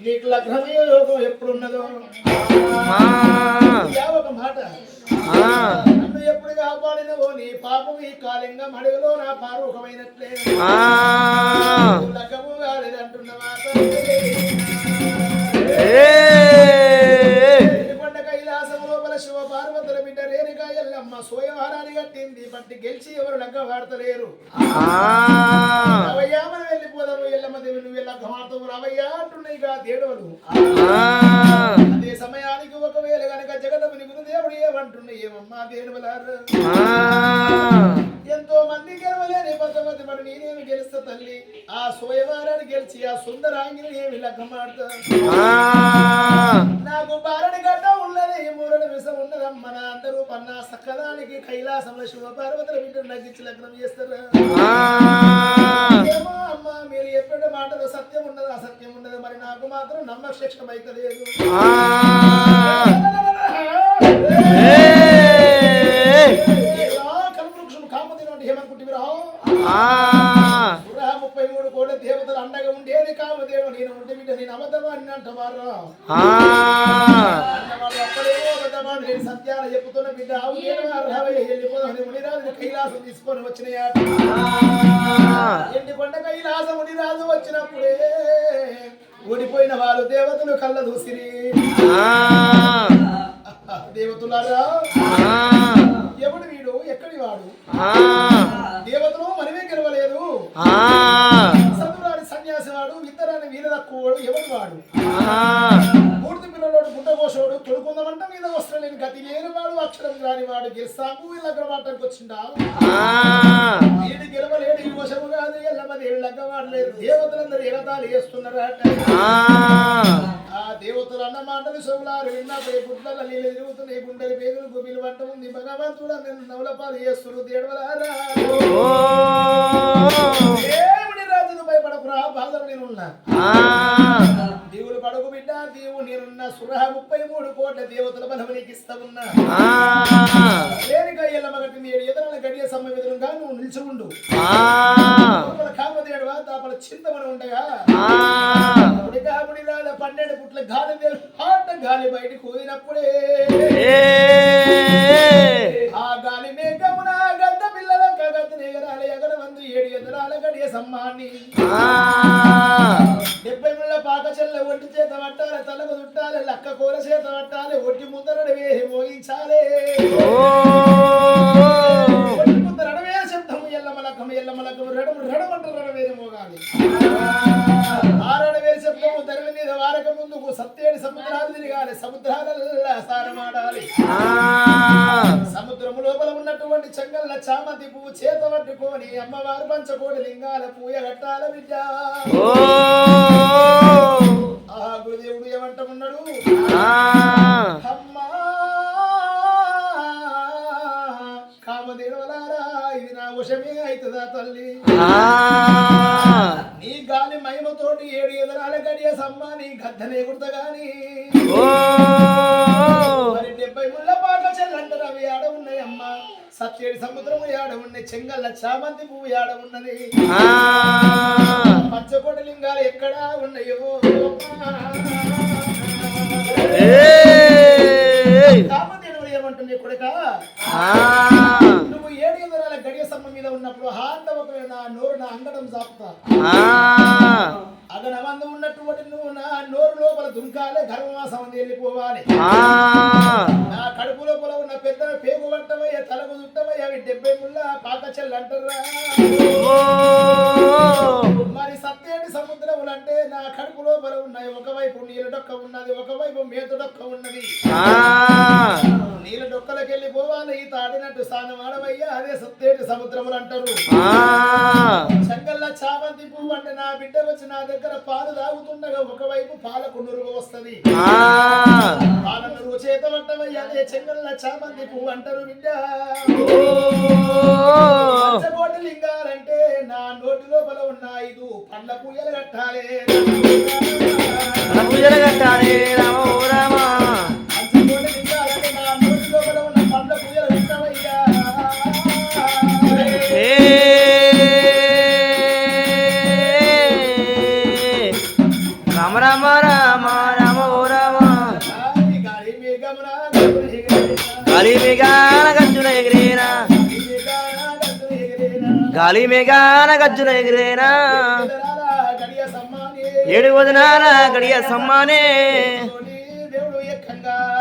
నీకు లగ్నమే యోగం ఎప్పుడున్నదో? ఒక మాట. ఆ, నన్ను ఎప్పుడు కాపాడినవో నీ పాపం ఈ కాలింగం అడుగులో నా పారూకమైనట్లే ఆ. లగ్గము శివ పార్వతుల బిడ్డ రేణుక ఎల్లమ్మ సోయవారాన్ని కట్టింది బట్టి గెలిచి ఎవరు లగ్గ వాడతలేరు ఆ, రవయ్యా మనం వెళ్ళిపోదాము ఎల్లమ్మ దేవి నువ్వు లగ్గ వాడతావు రవయ్యా అంటున్నాయి కా తేడవలు అదే సమయానికి ఒకవేళ గనక జగదముని గురుదేవుడు ఏమంటున్నా ఏమమ్మా ఆ. ఎంతో మంది గెలవలేని పద్ధతి మరి నేనేమి గెలుస్తా తల్లి? ఆ సోయవారాన్ని గెలిచి ఆ సుందరాంగిని ఏమి లగ్గమాడతా నాకు బారని గడ్డ మూరని విషం ఉన్నదమ్మ నా అందరూ పన్నా సక్కదానికి కైలాసంలో శివ పార్వతుల బిడ్డను నగ్గించి లగ్నం చేస్తారా ఆ. ఏమో అమ్మ మీరు చెప్పిన మాటలో సత్యం ఉన్నది అసత్యం ఉన్నది మరి నాకు మాత్రం నమ్మశిక్షణ అయితే లేదు ఆ. ఏయ్! కల్వృక్షం కామదినోటి హేమకుటివిరా ఆ, పురా ముప్పై మూడు కోట్ల దేవతలు అండగా ఉండేది కామదేవుడు నేను ఉంటే బిడ్డ నేను అంటవారా ఆ. అన్నవాడు అప్పుడేమో అబద్ధమాడు నేను సత్యాలు చెప్పుతున్న బిడ్డ వెళ్ళిపోదామని మునిరాజు కైలాసం తీసుకొని వచ్చినాయట. ఎండి కొండ కైలాసం మునిరాజు వచ్చినప్పుడే ఓడిపోయిన వాళ్ళు దేవతలు కళ్ళ దూసిరి. ఆ. దేవతలారా ఆ. ఎవడు వీడు? ఎక్కడి వాడు? మీద వస్త్రం లేని గతి లేని వాడు అక్షరం రాని వాడు గెలుస్తాకు వీళ్ళ మాటకు వచ్చిండా. వీడు గెలవలేడు ఈ వశము కాదు ఎల్లమ్మ దేవుడు లగ్గ వాడలేరు దేవతలందరూ ఎగతాలు చేస్తున్నారు అట ఆ. ఆ దేవతలు అన్న మాటలు సోములారు విన్నప్పుడు ఈ గుడ్ల నీళ్ళు తిరుగుతున్నాయి గుండెలు పేగులు గుబిలు వంట ఉంది. భగవంతుడు నేను నవలపాలు చేస్తున్నారు దేవలారా ఓ. దేవుడి రాజుకు భయపడకురా బాధలు నేనున్నా దేవుడు నేనున్న సురహ ముప్పై మూడు కోట్ల దేవతల బలము నీకు ఇస్తా ఉన్నా ఎల్లమ్మ కట్టింది ఏడు ఎదరాల గడియ సమ్మవిధులుగా నువ్వు నిలిచి ఉండు. కామదేడువా తాపల చింతమని ఉండగా. పన్నెండు పుట్ల గాలి ఆట గాలి బయటకు పోయినప్పుడే. ఎదరాల గడియ సమ్మాన్ని. డెబ్బై ముళ్ళ పాక చెల్ల ఒంటి చేత పట్టాలి తలకు చుట్టాలి లక్క కూర చేత పట్టాలి ఒట్టి ముందరడు వేసి మోగించాలి. ఒట్టి ఎల్లమ్మ లక్కము ఎల్లమ్మ లక్కము రెడము రెడమంట రెడవేరి మోగాలి ఆరడ వేరి శబ్దము తరిమి మీద వారక ముందుకు సత్యేడు సముద్రాలు తిరగాలి సముద్రాలల్లా సారమాడాలి ఆ. ఉన్నటువంటి చెంగల్ల చామంతి పువ్వు చేత పట్టుకొని అమ్మవారు పంచకోటి లింగాల పూయ కట్టాల బిడ్డ. ఆ గురుదేవుడు. అమ్మా కామదేవలారా ఇది నా వశమే అవుతుందా తల్లి ఆ. నీ గాలి మహిమతోటి ఏడు ఎదరాల గడియ సమ్మ నీ గద్దనే గాని సత్యేడు సముద్రము ఆడ ఉన్నాయి చెంగల్ల చామంతి పువ్వు ఆడ ఉన్నది? ఆ. పంచకోటి లింగాలు ఎక్కడా ఉన్నాయో? ఏమంటుంది కొడుక? ఆ. నువ్వు ఏడు ఎదురాల గడియ సమ్మ మీద ఉన్నప్పుడు హాంతవకమే నా నోరు నా అంగడం చాపుతా ఆ. అగనమందు ఉన్నటువంటి నువ్వు నా నోరు దుంకాలే గర్భమాసం అంది వెళ్ళిపోవాలి ఆ. నా కడుపు లోపల ఉన్న పెద్ద పేగు పట్టమయ్య తలకు చుట్టమయ్య అవి డెబ్బై ముళ్ళ పాక చెల్లు అంటారా ఓ. మరి సత్యేటి సముద్రములు అంటే నా కడుపు లోపల ఉన్నాయి ఒకవైపు నీళ్ళ డొక్క ఉన్నది ఒకవైపు మేత డొక్క ఉన్నది ఆ. నీళ్ళ డొక్కలకి వెళ్ళిపోవాలి ఈ తాడినట్టు స్నానం ఆడవయ్యా అదే సత్యేటి సముద్రములు అంటారు చామంతి పువ్వు అంటే నా బిడ్డ వచ్చి నా దగ్గర పాలు తాగుతుండగా ఒకవైపు పాలకు నురుగు వస్తది. పాల నురుగు చేత పట్టవయ్యా అదే చెంగల్ల చామంతి పువ్వు అంటారు బిడ్డ. లింగాలంటే నా నోటి లోపల ఉన్న ఐదు పండ్ల పూయలు కట్టాలి. పూజలు కట్టాలి రామ గాలి మేఘాన గజ్జున ఎగిరేనా? గాలి మేఘాన గజ్జున ఎగిరేనా? ఏడు వదనాల గడియ సమ్మానే.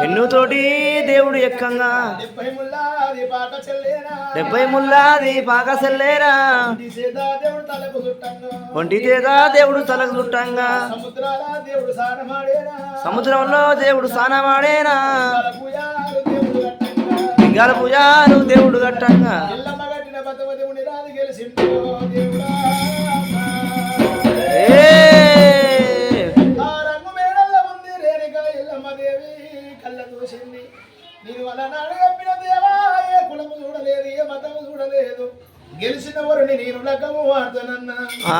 ఎన్నుతోటి దేవుడు ఎక్కంగా. డెబ్బై ముల్లాది పాక సెల్లేరా ఒంటి తేదా దేవుడు తలకు చుట్టంగా. సముద్రాల దేవుడు స్నానమాడేనా కట్టంగా. లింగాల పూజారు దేవుడు గట్టంగా గెలిచిన వరుని నేను లకము వాడతానన్నా ఆ.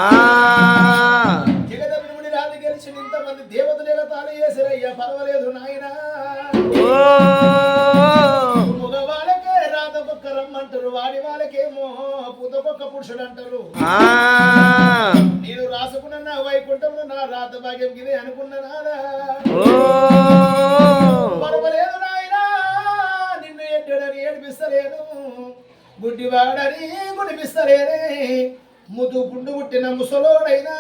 జగదభిముడి రాజు గెలిచిన ఇంతమంది దేవతలు ఎగతాళి చేసిరయ్యా పర్వాలేదు నాయనా. ఓ. మగ వాళ్ళకే రాతకొక్క రమ్మంటారు వాడి వాళ్ళకేమో పూతకొక్క పురుషుడు అంటారు ఆ. నేను రాసుకున్న వైకుంఠంలో నా రాత భాగ్యం ఇదే అనుకున్నానా పర్వాలేదు గుడ్డివాడని గుడిపిస్తలేరే ముదు పుండు పుట్టిన ముసలోడైనా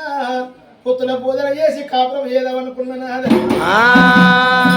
పొత్తుల పూజలు చేసి కాపురం ఏదవనుకున్నానా ఆ